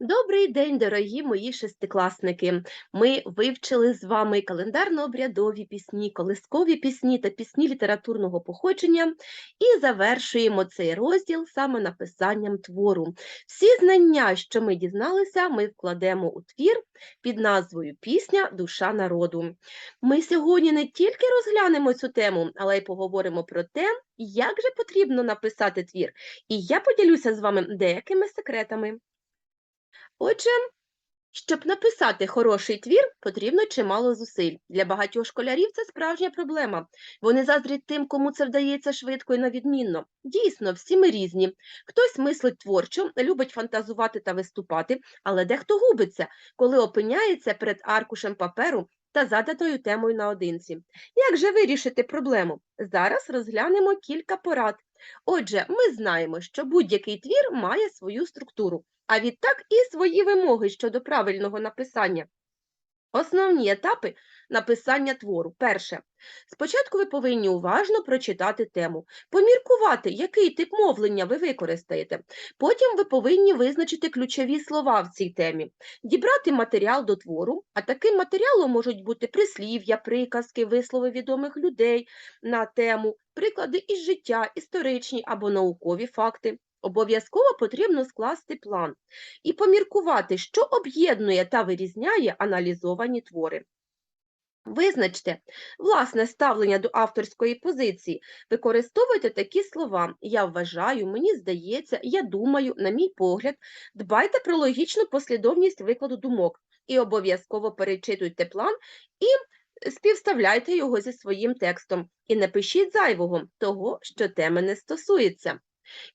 Добрий день, дорогі мої шестикласники. Ми вивчили з вами календарно-обрядові пісні, колискові пісні та пісні літературного походження і завершуємо цей розділ саме написанням твору. Всі знання, що ми дізналися, ми вкладемо у твір під назвою Пісня Душа народу. Ми сьогодні не тільки розглянемо цю тему, але й поговоримо про те, як же потрібно написати твір. І я поділюся з вами деякими секретами. Отже, щоб написати хороший твір, потрібно чимало зусиль. Для багатьох школярів це справжня проблема. Вони заздрять тим, кому це вдається швидко і навідмінно. Дійсно, всі ми різні. Хтось мислить творчо, любить фантазувати та виступати, але дехто губиться, коли опиняється перед аркушем паперу та заданою темою наодинці. Як же вирішити проблему? Зараз розглянемо кілька порад. Отже, ми знаємо, що будь-який твір має свою структуру а відтак і свої вимоги щодо правильного написання. Основні етапи написання твору. Перше. Спочатку ви повинні уважно прочитати тему, поміркувати, який тип мовлення ви використаєте. Потім ви повинні визначити ключові слова в цій темі, дібрати матеріал до твору, а таким матеріалом можуть бути прислів'я, приказки, вислови відомих людей на тему, приклади із життя, історичні або наукові факти. Обов'язково потрібно скласти план і поміркувати, що об'єднує та вирізняє аналізовані твори. Визначте власне ставлення до авторської позиції. Використовуйте такі слова Я вважаю, мені здається, я думаю, на мій погляд, дбайте про логічну послідовність викладу думок і обов'язково перечитуйте план і співставляйте його зі своїм текстом. І не пишіть зайвого того, що теми не стосується.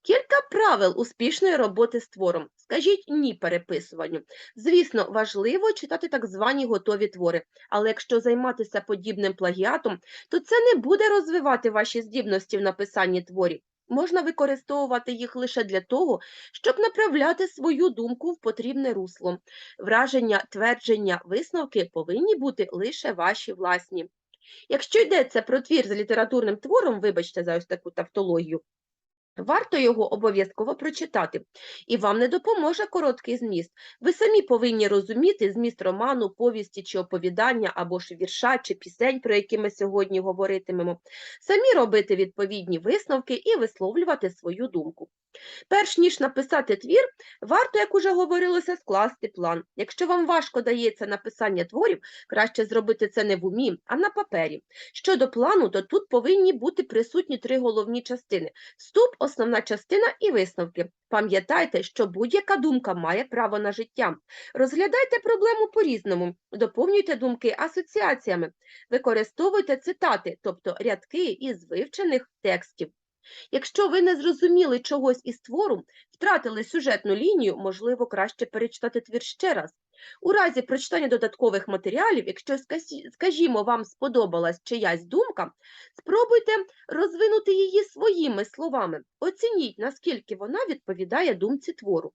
Кілька правил успішної роботи з твором. Скажіть ні переписуванню. Звісно, важливо читати так звані готові твори, але якщо займатися подібним плагіатом, то це не буде розвивати ваші здібності в написанні творів. Можна використовувати їх лише для того, щоб направляти свою думку в потрібне русло. Враження, твердження, висновки повинні бути лише ваші власні. Якщо йдеться про твір з літературним твором, вибачте за ось таку тавтологію, Варто його обов'язково прочитати, і вам не допоможе короткий зміст. Ви самі повинні розуміти зміст роману, повісті чи оповідання, або ж вірша чи пісень, про які ми сьогодні говоритимемо, самі робити відповідні висновки і висловлювати свою думку. Перш ніж написати твір, варто, як уже говорилося, скласти план. Якщо вам важко дається написання творів, краще зробити це не в умі, а на папері. Щодо плану, то тут повинні бути присутні три головні частини: вступ, основна частина і висновки. Пам'ятайте, що будь-яка думка має право на життя. Розглядайте проблему по-різному, доповнюйте думки асоціаціями, використовуйте цитати, тобто рядки із вивчених текстів. Якщо ви не зрозуміли чогось із твору, втратили сюжетну лінію, можливо, краще перечитати твір ще раз. У разі прочитання додаткових матеріалів, якщо, скажімо, вам сподобалась чиясь думка, спробуйте розвинути її своїми словами. Оцініть, наскільки вона відповідає думці твору.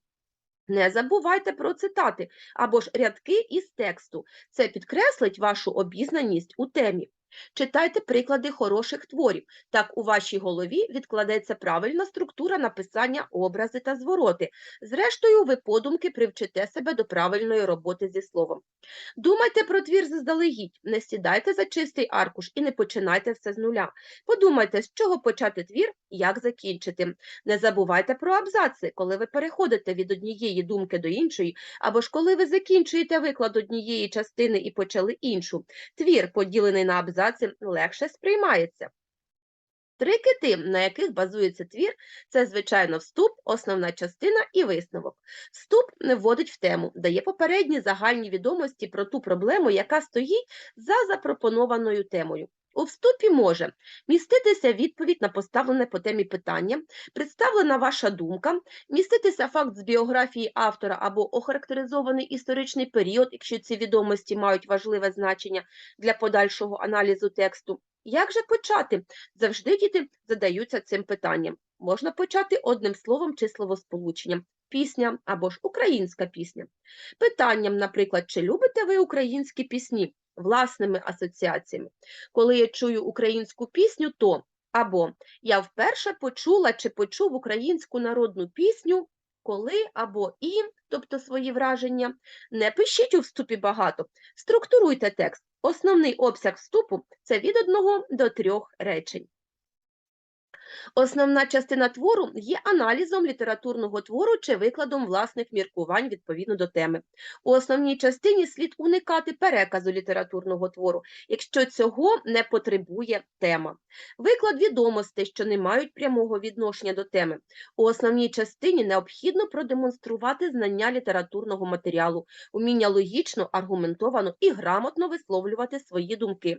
Не забувайте про цитати або ж рядки із тексту. Це підкреслить вашу обізнаність у темі. Читайте приклади хороших творів. Так у вашій голові відкладеться правильна структура написання образи та звороти. Зрештою, ви подумки привчите себе до правильної роботи зі словом. Думайте про твір заздалегідь, не сідайте за чистий аркуш і не починайте все з нуля. Подумайте, з чого почати твір як закінчити. Не забувайте про абзаци, коли ви переходите від однієї думки до іншої, або ж коли ви закінчуєте виклад однієї частини і почали іншу. Твір, поділений на абзаци, абзаці легше сприймається. Три кити, на яких базується твір, це, звичайно, вступ, основна частина і висновок. Вступ не вводить в тему, дає попередні загальні відомості про ту проблему, яка стоїть за запропонованою темою. У вступі може міститися відповідь на поставлене по темі питання, представлена ваша думка, міститися факт з біографії автора або охарактеризований історичний період, якщо ці відомості мають важливе значення для подальшого аналізу тексту. Як же почати? Завжди діти задаються цим питанням. Можна почати одним словом чи словосполученням. Пісня або ж українська пісня. Питанням, наприклад, чи любите ви українські пісні? Власними асоціаціями. Коли я чую українську пісню, то або я вперше почула чи почув українську народну пісню коли або і, тобто свої враження. Не пишіть у вступі багато, структуруйте текст. Основний обсяг вступу це від одного до трьох речень. Основна частина твору є аналізом літературного твору чи викладом власних міркувань відповідно до теми. У основній частині слід уникати переказу літературного твору, якщо цього не потребує тема. Виклад відомостей, що не мають прямого відношення до теми. У основній частині необхідно продемонструвати знання літературного матеріалу, уміння логічно, аргументовано і грамотно висловлювати свої думки.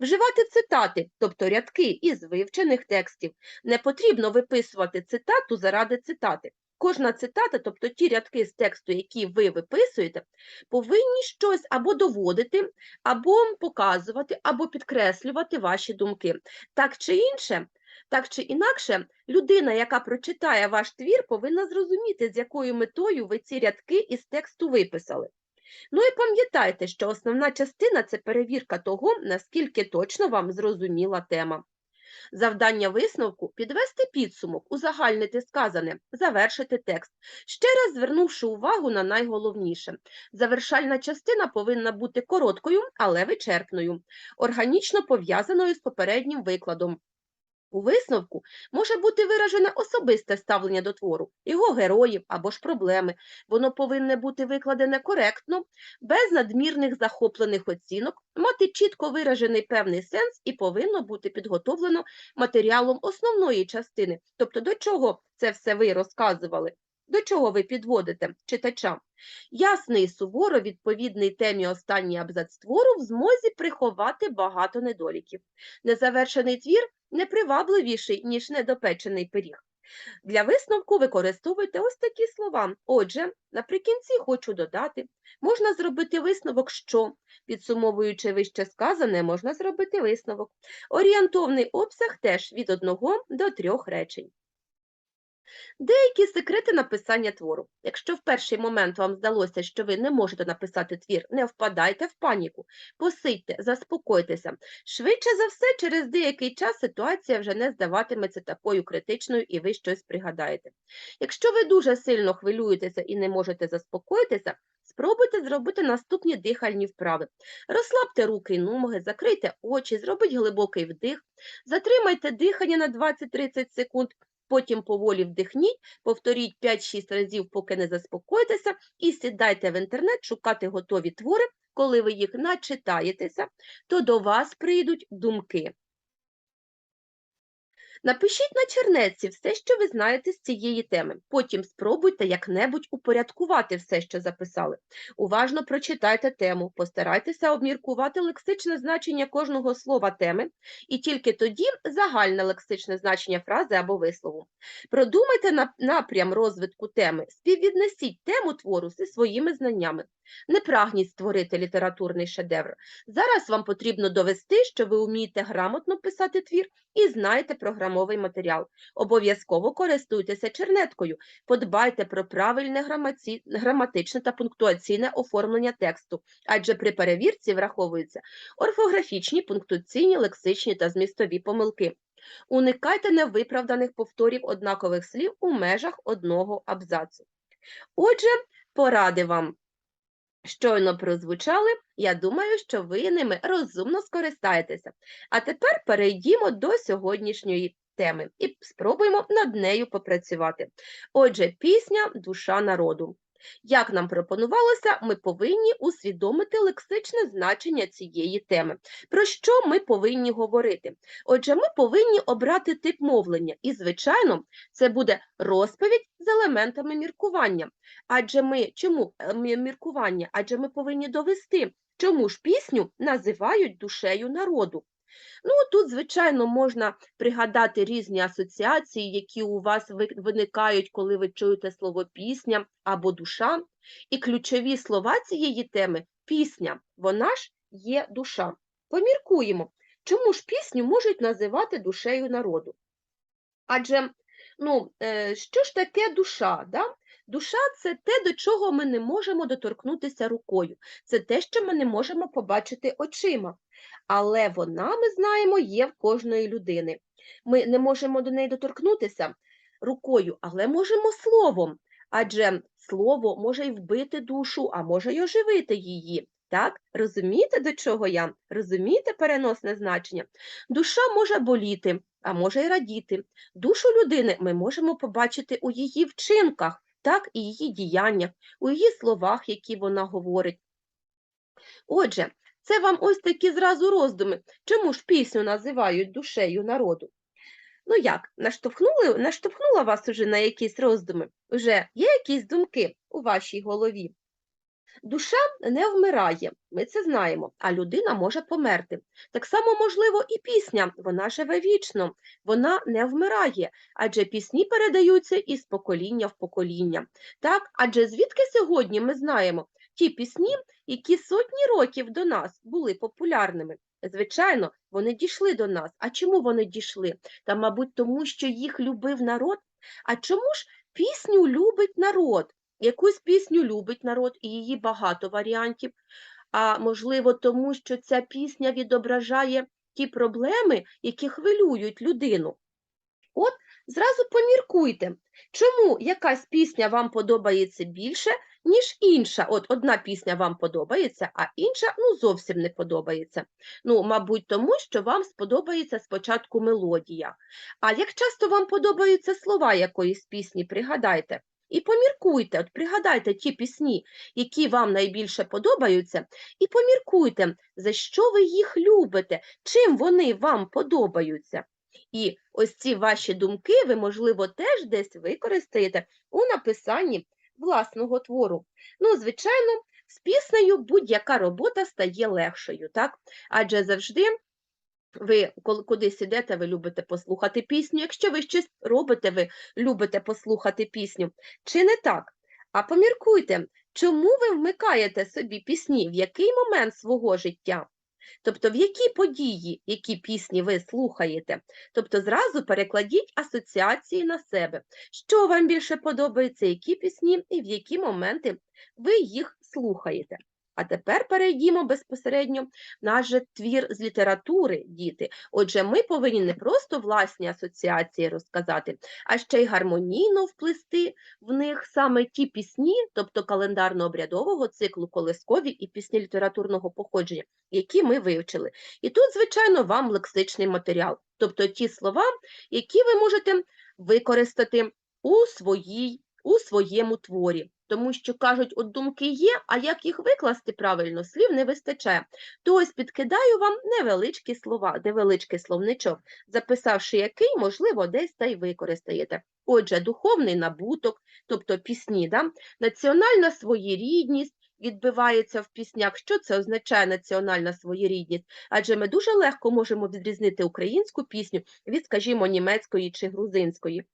Вживати цитати, тобто рядки із вивчених текстів. Не потрібно виписувати цитату заради цитати. Кожна цитата, тобто ті рядки з тексту, які ви виписуєте, повинні щось або доводити, або показувати, або підкреслювати ваші думки. Так чи інше, так чи інакше, людина, яка прочитає ваш твір, повинна зрозуміти, з якою метою ви ці рядки із тексту виписали. Ну і пам'ятайте, що основна частина це перевірка того, наскільки точно вам зрозуміла тема. Завдання висновку підвести підсумок, узагальнити сказане, завершити текст, ще раз звернувши увагу на найголовніше. Завершальна частина повинна бути короткою, але вичерпною, органічно пов'язаною з попереднім викладом. У висновку може бути виражене особисте ставлення до твору, його героїв або ж проблеми. Воно повинне бути викладене коректно, без надмірних захоплених оцінок, мати чітко виражений певний сенс і повинно бути підготовлено матеріалом основної частини. Тобто, до чого це все ви розказували? До чого ви підводите читача? Ясний суворо відповідний темі останній абзац твору в змозі приховати багато недоліків. Незавершений твір непривабливіший, ніж недопечений пиріг. Для висновку використовуйте ось такі слова. Отже, наприкінці хочу додати, можна зробити висновок, що, підсумовуючи вище сказане, можна зробити висновок. Орієнтовний обсяг теж від одного до трьох речень. Деякі секрети написання твору. Якщо в перший момент вам здалося, що ви не можете написати твір, не впадайте в паніку, посидьте, заспокойтеся. Швидше за все, через деякий час ситуація вже не здаватиметься такою критичною і ви щось пригадаєте. Якщо ви дуже сильно хвилюєтеся і не можете заспокоїтися, спробуйте зробити наступні дихальні вправи. Розслабте руки й ноги, закрийте очі, зробіть глибокий вдих, затримайте дихання на 20-30 секунд. Потім поволі вдихніть, повторіть 5-6 разів, поки не заспокоїтеся, і сідайте в інтернет шукати готові твори. Коли ви їх начитаєтеся, то до вас прийдуть думки. Напишіть на чернеці все, що ви знаєте з цієї теми. Потім спробуйте як-небудь упорядкувати все, що записали. Уважно прочитайте тему, постарайтеся обміркувати лексичне значення кожного слова теми, і тільки тоді загальне лексичне значення фрази або вислову. Продумайте напрям розвитку теми, співвіднесіть тему твору зі своїми знаннями. Не прагніть створити літературний шедевр. Зараз вам потрібно довести, що ви вмієте грамотно писати твір і знаєте програмовий матеріал. Обов'язково користуйтеся чернеткою, подбайте про правильне грамаці... граматичне та пунктуаційне оформлення тексту, адже при перевірці враховуються орфографічні, пунктуаційні, лексичні та змістові помилки. Уникайте невиправданих повторів однакових слів у межах одного абзацу. Отже, поради вам щойно прозвучали, я думаю, що ви ними розумно скористаєтеся. А тепер перейдімо до сьогоднішньої теми і спробуємо над нею попрацювати. Отже, пісня Душа народу. Як нам пропонувалося, ми повинні усвідомити лексичне значення цієї теми. Про що ми повинні говорити? Отже, ми повинні обрати тип мовлення, і, звичайно, це буде розповідь з елементами міркування. Адже ми чому е, міркування? Адже ми повинні довести, чому ж пісню називають душею народу. Ну, тут, звичайно, можна пригадати різні асоціації, які у вас виникають, коли ви чуєте слово пісня або душа. І ключові слова цієї теми пісня, вона ж є душа. Поміркуємо, чому ж пісню можуть називати душею народу? Адже, ну, е, що ж таке душа? Да? Душа це те, до чого ми не можемо доторкнутися рукою, це те, що ми не можемо побачити очима але вона, ми знаємо, є в кожної людини. Ми не можемо до неї доторкнутися рукою, але можемо словом. адже слово може й вбити душу, а може й оживити її. Так, розумієте, до чого я? Розумієте переносне значення? Душа може боліти, а може й радіти. Душу людини ми можемо побачити у її вчинках, так і її діяннях, у її словах, які вона говорить. Отже, це вам ось такі зразу роздуми. Чому ж пісню називають душею народу? Ну як, наштовхнули, наштовхнула вас уже на якісь роздуми? Уже є якісь думки у вашій голові? Душа не вмирає, ми це знаємо, а людина може померти. Так само, можливо, і пісня, вона живе вічно, вона не вмирає, адже пісні передаються із покоління в покоління. Так, адже звідки сьогодні ми знаємо ті пісні, які сотні років до нас були популярними? Звичайно, вони дійшли до нас. А чому вони дійшли? Та, мабуть, тому що їх любив народ. А чому ж пісню любить народ? Якусь пісню любить народ, і її багато варіантів. А можливо, тому що ця пісня відображає ті проблеми, які хвилюють людину. От зразу поміркуйте, чому якась пісня вам подобається більше, ніж інша. От одна пісня вам подобається, а інша ну, зовсім не подобається. Ну, мабуть, тому що вам сподобається спочатку мелодія. А як часто вам подобаються слова якоїсь пісні, пригадайте. І поміркуйте, от пригадайте ті пісні, які вам найбільше подобаються, і поміркуйте, за що ви їх любите, чим вони вам подобаються. І ось ці ваші думки ви, можливо, теж десь використаєте у написанні власного твору. Ну, звичайно, з піснею будь-яка робота стає легшою, так? Адже завжди ви коли кудись ідете, ви любите послухати пісню. Якщо ви щось робите, ви любите послухати пісню. Чи не так? А поміркуйте, чому ви вмикаєте собі пісні, в який момент свого життя? Тобто, в які події, які пісні ви слухаєте? Тобто, зразу перекладіть асоціації на себе. Що вам більше подобається, які пісні і в які моменти ви їх слухаєте? А тепер перейдімо безпосередньо наш же твір з літератури, діти. Отже, ми повинні не просто власні асоціації розказати, а ще й гармонійно вплести в них саме ті пісні, тобто календарно-обрядового циклу колискові і пісні літературного походження, які ми вивчили. І тут, звичайно, вам лексичний матеріал, тобто ті слова, які ви можете використати у своїй у своєму творі. Тому що кажуть, от думки є, а як їх викласти правильно, слів не вистачає. То ось підкидаю вам невеличкі слова, невеличкий словничок, записавши який, можливо, десь та й використаєте. Отже, духовний набуток, тобто пісні, да? національна своєрідність, відбивається в піснях. Що це означає національна своєрідність? Адже ми дуже легко можемо відрізнити українську пісню від, скажімо, німецької чи грузинської.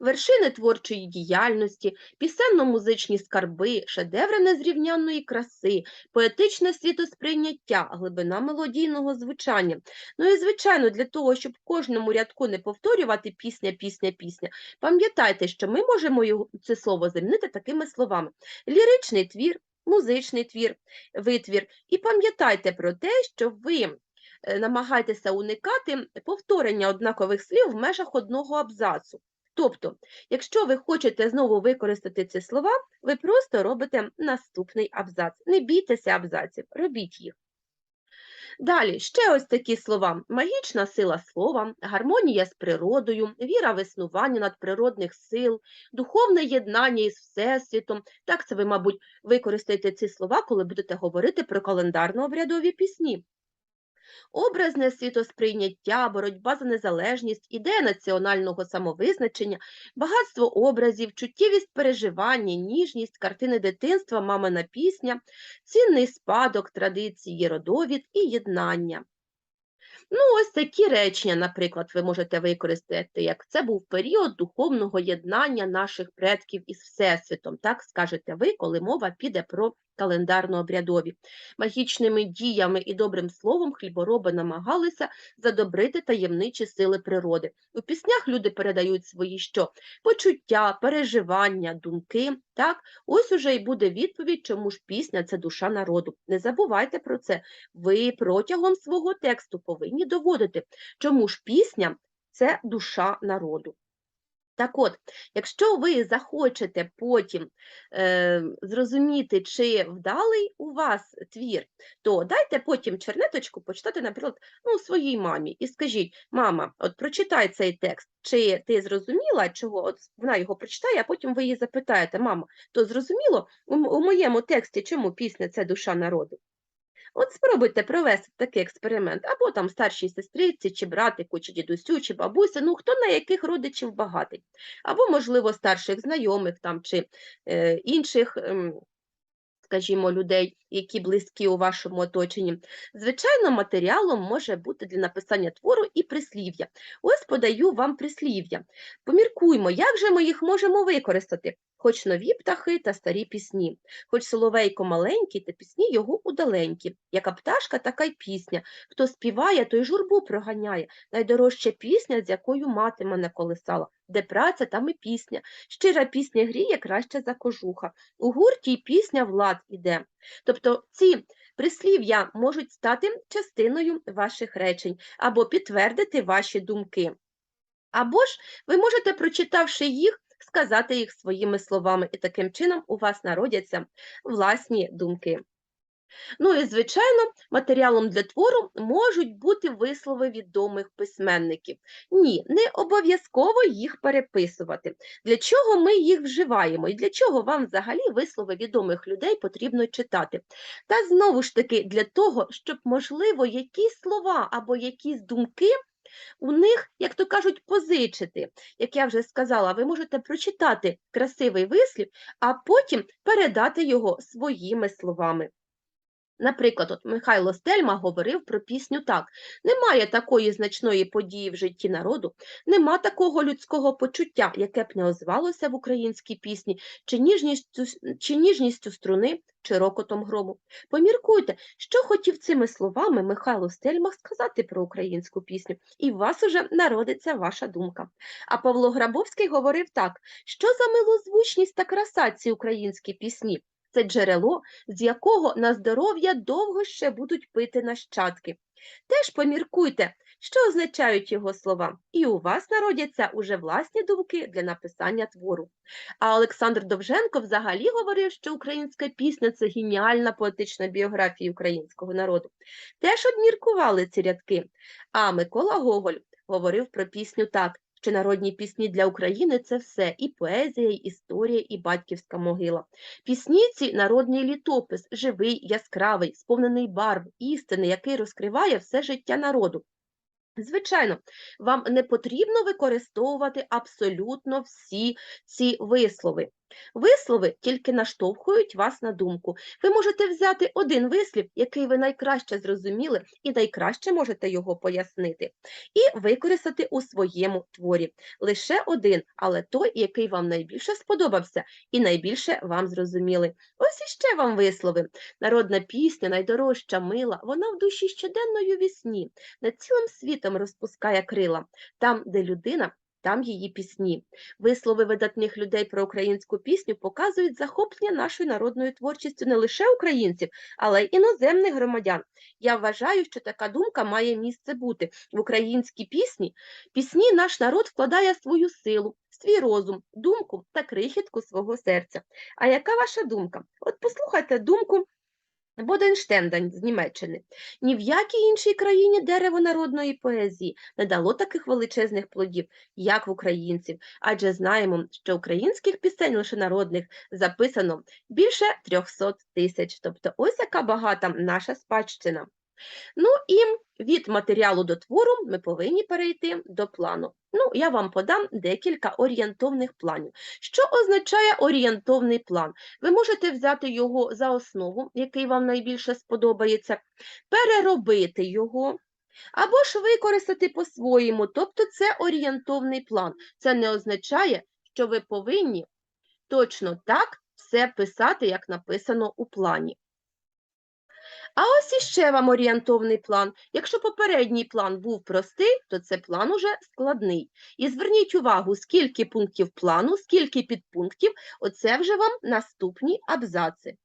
Вершини творчої діяльності, пісенно-музичні скарби, шедеври незрівнянної краси, поетичне світосприйняття, глибина мелодійного звучання. Ну і, звичайно, для того, щоб в кожному рядку не повторювати пісня, пісня, пісня, пам'ятайте, що ми можемо це слово замінити такими словами: ліричний твір, музичний твір, витвір. І пам'ятайте про те, що ви. е, Намагайтеся уникати повторення однакових слів в межах одного абзацу. Тобто, якщо ви хочете знову використати ці слова, ви просто робите наступний абзац. Не бійтеся абзаців, робіть їх. Далі ще ось такі слова: магічна сила слова, гармонія з природою, віра в існування надприродних сил, духовне єднання із Всесвітом. Так це ви, мабуть, використаєте ці слова, коли будете говорити про календарно-обрядові пісні. Образне світосприйняття, боротьба за незалежність, ідея національного самовизначення, багатство образів, чуттєвість переживання, ніжність, картини дитинства, мамина пісня, цінний спадок, традиції, родовід і єднання. Ну, ось такі речення, наприклад, ви можете використати, як це був період духовного єднання наших предків із Всесвітом. Так скажете ви, коли мова піде про календарно-обрядові. Магічними діями і добрим словом хлібороби намагалися задобрити таємничі сили природи. У піснях люди передають свої що? Почуття, переживання, думки. Так, ось уже й буде відповідь, чому ж пісня це душа народу. Не забувайте про це. Ви протягом свого тексту повинні доводити, чому ж пісня це душа народу. Так от, якщо ви захочете потім е, зрозуміти, чи вдалий у вас твір, то дайте потім чернеточку почитати, наприклад, ну, своїй мамі і скажіть: мама, от прочитай цей текст, чи ти зрозуміла, чого от вона його прочитає, а потім ви її запитаєте, мама, то зрозуміло у, у моєму тексті, чому пісня це душа народу? От спробуйте провести такий експеримент, або там старшій сестриці, чи братику, чи дідусю, чи бабусі, ну хто на яких родичів багатий, або, можливо, старших знайомих там, чи е, інших. ем, Скажімо, людей, які близькі у вашому оточенні. Звичайно, матеріалом може бути для написання твору і прислів'я. Ось подаю вам прислів'я. Поміркуймо, як же ми їх можемо використати, хоч нові птахи та старі пісні, хоч соловейко маленький та пісні його удаленькі. Яка пташка, така й пісня. Хто співає, той журбу проганяє. Найдорожча пісня, з якою мати мене колисала. Де праця, там і пісня. Щира пісня гріє краще за кожуха. У гурті й пісня влад іде. Тобто ці прислів'я можуть стати частиною ваших речень або підтвердити ваші думки. Або ж ви можете, прочитавши їх, сказати їх своїми словами, і таким чином у вас народяться власні думки. Ну і, звичайно, матеріалом для твору можуть бути вислови відомих письменників. Ні, не обов'язково їх переписувати. Для чого ми їх вживаємо і для чого вам взагалі вислови відомих людей потрібно читати? Та знову ж таки для того, щоб, можливо, якісь слова або якісь думки. У них, як то кажуть, позичити. Як я вже сказала, ви можете прочитати красивий вислів, а потім передати його своїми словами. Наприклад, от Михайло Стельма говорив про пісню так: немає такої значної події в житті народу, нема такого людського почуття, яке б не озвалося в українській пісні, чи ніжністю, чи ніжністю струни, чи рокотом грому. Поміркуйте, що хотів цими словами Михайло Стельма сказати про українську пісню, і в вас уже народиться ваша думка. А Павло Грабовський говорив так: що за милозвучність та краса ці українські пісні? Це джерело, з якого на здоров'я довго ще будуть пити нащадки. Теж поміркуйте, що означають його слова, і у вас народяться уже власні думки для написання твору. А Олександр Довженко взагалі говорив, що українська пісня це геніальна поетична біографія українського народу. Теж обміркували ці рядки. А Микола Гоголь говорив про пісню так що народні пісні для України це все і поезія, і історія, і батьківська могила. Пісні ці народний літопис, живий, яскравий, сповнений барв, істини, який розкриває все життя народу. Звичайно, вам не потрібно використовувати абсолютно всі ці вислови. Вислови тільки наштовхують вас на думку. Ви можете взяти один вислів, який ви найкраще зрозуміли, і найкраще можете його пояснити, і використати у своєму творі. Лише один, але той, який вам найбільше сподобався і найбільше вам зрозуміли. Ось іще вам вислови. Народна пісня, найдорожча мила, вона в душі щоденною вісні, над цілим світом розпускає крила, там, де людина там її пісні. Вислови видатних людей про українську пісню показують захоплення нашою народною творчістю не лише українців, але й іноземних громадян. Я вважаю, що така думка має місце бути. В українській пісні пісні наш народ вкладає свою силу, свій розум, думку та крихітку свого серця. А яка ваша думка? От послухайте думку Боденштенден з Німеччини. Ні в якій іншій країні дерево народної поезії не дало таких величезних плодів, як в українців, адже знаємо, що українських пісень лише народних записано більше 300 тисяч. Тобто ось яка багата наша спадщина. Ну і від матеріалу до твору ми повинні перейти до плану. Ну, я вам подам декілька орієнтовних планів. Що означає орієнтовний план? Ви можете взяти його за основу, який вам найбільше сподобається, переробити його. Або ж використати по-своєму, тобто це орієнтовний план. Це не означає, що ви повинні точно так все писати, як написано у плані. А ось іще вам орієнтовний план. Якщо попередній план був простий, то це план уже складний. І зверніть увагу, скільки пунктів плану, скільки підпунктів, оце вже вам наступні абзаци.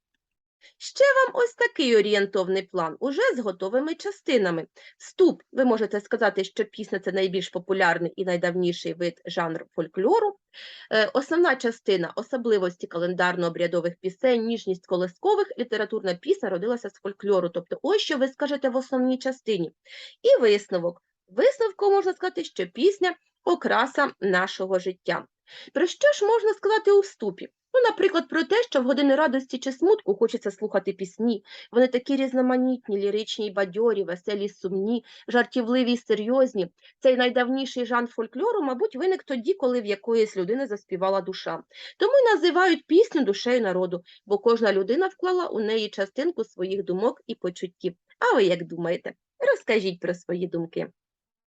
Ще вам ось такий орієнтовний план, уже з готовими частинами. Вступ, ви можете сказати, що пісня це найбільш популярний і найдавніший вид жанру фольклору. Е, Основна частина особливості календарно-обрядових пісень, ніжність колискових, літературна пісня родилася з фольклору. Тобто, ось що ви скажете в основній частині. І висновок. Висновком можна сказати, що пісня окраса нашого життя. Про що ж можна сказати у вступі? Ну, наприклад, про те, що в години радості чи смутку хочеться слухати пісні. Вони такі різноманітні, ліричні бадьорі, веселі, сумні, жартівливі й серйозні. Цей найдавніший жанр фольклору, мабуть, виник тоді, коли в якоїсь людини заспівала душа. Тому й називають пісню душею народу, бо кожна людина вклала у неї частинку своїх думок і почуттів. А ви як думаєте? Розкажіть про свої думки.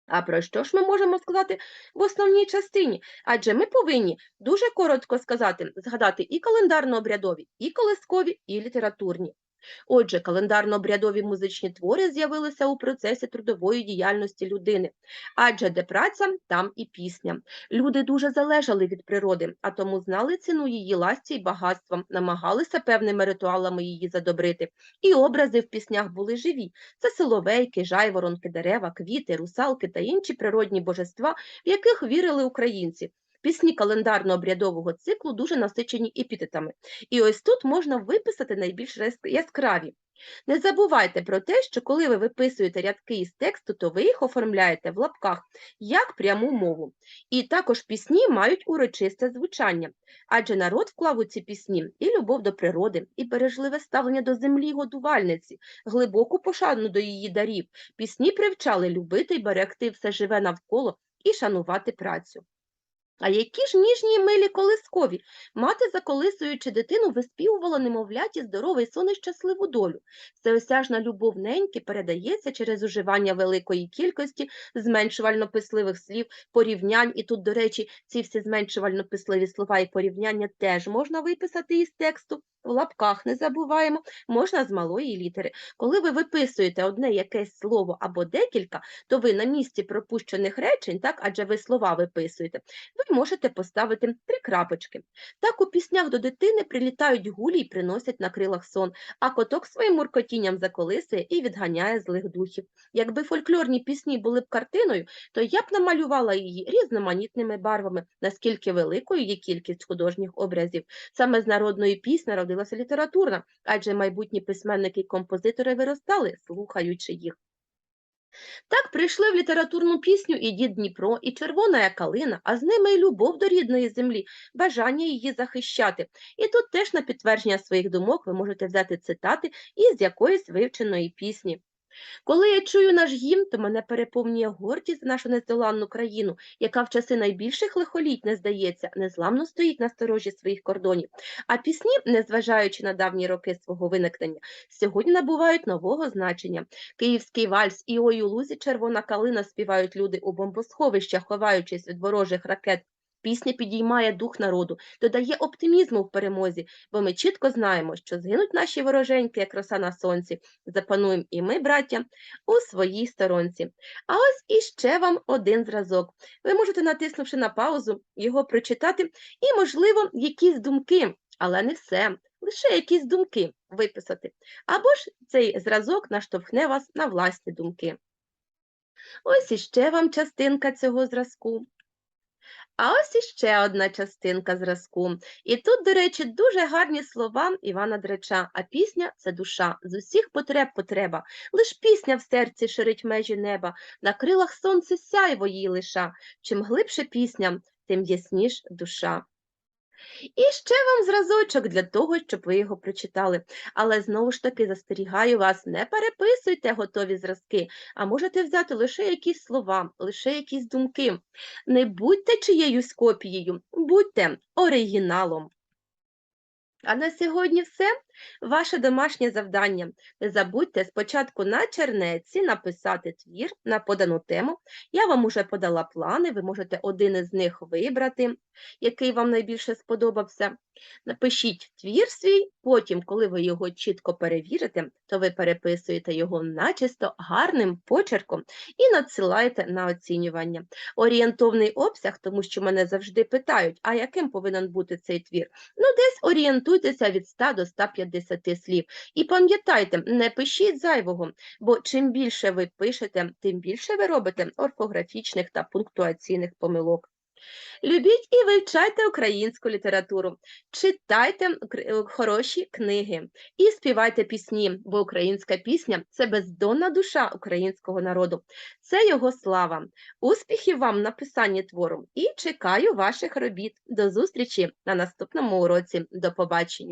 А про що ж ми можемо сказати в основній частині? Адже ми повинні дуже коротко сказати, згадати і календарно-обрядові, і колискові, і літературні. Отже, календарно-обрядові музичні твори з'явилися у процесі трудової діяльності людини, адже де праця, там і пісня. Люди дуже залежали від природи, а тому знали ціну її ласті й багатствам, намагалися певними ритуалами її задобрити. І образи в піснях були живі. Це соловейки, жайворонки, дерева, квіти, русалки та інші природні божества, в яких вірили українці. Пісні календарно-обрядового циклу дуже насичені епітетами. І ось тут можна виписати найбільш яскраві. Не забувайте про те, що коли ви виписуєте рядки із тексту, то ви їх оформляєте в лапках як пряму мову. І також пісні мають урочисте звучання, адже народ вклав у ці пісні і любов до природи, і бережливе ставлення до землі годувальниці, глибоку пошану до її дарів. Пісні привчали любити й берегти все живе навколо і шанувати працю. А які ж ніжні й милі колискові. Мати, заколисуючи дитину, виспівувала немовляті здоровий сон і щасливу долю. Всеосяжна любов неньки передається через уживання великої кількості зменшувально-писливих слів, порівнянь. І тут, до речі, ці всі зменшувально-писливі слова і порівняння теж можна виписати із тексту. В лапках не забуваємо, можна з малої літери. Коли ви виписуєте одне якесь слово або декілька, то ви на місці пропущених речень, так, адже ви слова виписуєте, ви можете поставити три крапочки. Так у піснях до дитини прилітають гулі й приносять на крилах сон, а коток своїм муркотінням заколисує і відганяє злих духів. Якби фольклорні пісні були б картиною, то я б намалювала її різноманітними барвами, наскільки великою є кількість художніх образів. Саме з народної пісні родилася літературна, адже майбутні письменники і композитори виростали, слухаючи їх. Так прийшли в літературну пісню і дід Дніпро, і червона калина, а з ними й любов до рідної землі, бажання її захищати. І тут теж на підтвердження своїх думок ви можете взяти цитати із якоїсь вивченої пісні. Коли я чую наш гімн, то мене переповнює гордість за нашу нездоланну країну, яка в часи найбільших лихоліть не здається, незламно стоїть на сторожі своїх кордонів. А пісні, незважаючи на давні роки свого виникнення, сьогодні набувають нового значення. Київський вальс і ой у лузі червона калина співають люди у бомбосховищах, ховаючись від ворожих ракет. Пісня підіймає дух народу, додає оптимізму в перемозі, бо ми чітко знаємо, що згинуть наші вороженьки, як роса на сонці. Запануємо і ми, браття, у своїй сторонці. А ось іще вам один зразок. Ви можете, натиснувши на паузу, його прочитати і, можливо, якісь думки, але не все, лише якісь думки виписати. Або ж цей зразок наштовхне вас на власні думки. Ось іще вам частинка цього зразку. А ось іще одна частинка зразку. І тут, до речі, дуже гарні слова Івана Дреча, а пісня це душа. З усіх потреб потреба. Лиш пісня в серці ширить межі неба, на крилах сонце сяйво її лиша. Чим глибше пісня, тим ясніш душа. І ще вам зразочок для того, щоб ви його прочитали. Але знову ж таки застерігаю вас, не переписуйте готові зразки, а можете взяти лише якісь слова, лише якісь думки. Не будьте чиєюсь копією, будьте оригіналом. А на сьогодні все. Ваше домашнє завдання. Не забудьте спочатку на чернеці написати твір на подану тему. Я вам уже подала плани, ви можете один із них вибрати який вам найбільше сподобався. Напишіть твір свій, потім, коли ви його чітко перевірите, то ви переписуєте його начисто гарним почерком і надсилаєте на оцінювання. Орієнтовний обсяг, тому що мене завжди питають, а яким повинен бути цей твір? Ну, десь орієнтуйтеся від 100 до 150 слів. І пам'ятайте, не пишіть зайвого, бо чим більше ви пишете, тим більше ви робите орфографічних та пунктуаційних помилок. Любіть і вивчайте українську літературу, читайте е, хороші книги і співайте пісні, бо українська пісня це бездонна душа українського народу, це його слава. Успіхів вам в написанні твору і чекаю ваших робіт. До зустрічі на наступному уроці. До побачення.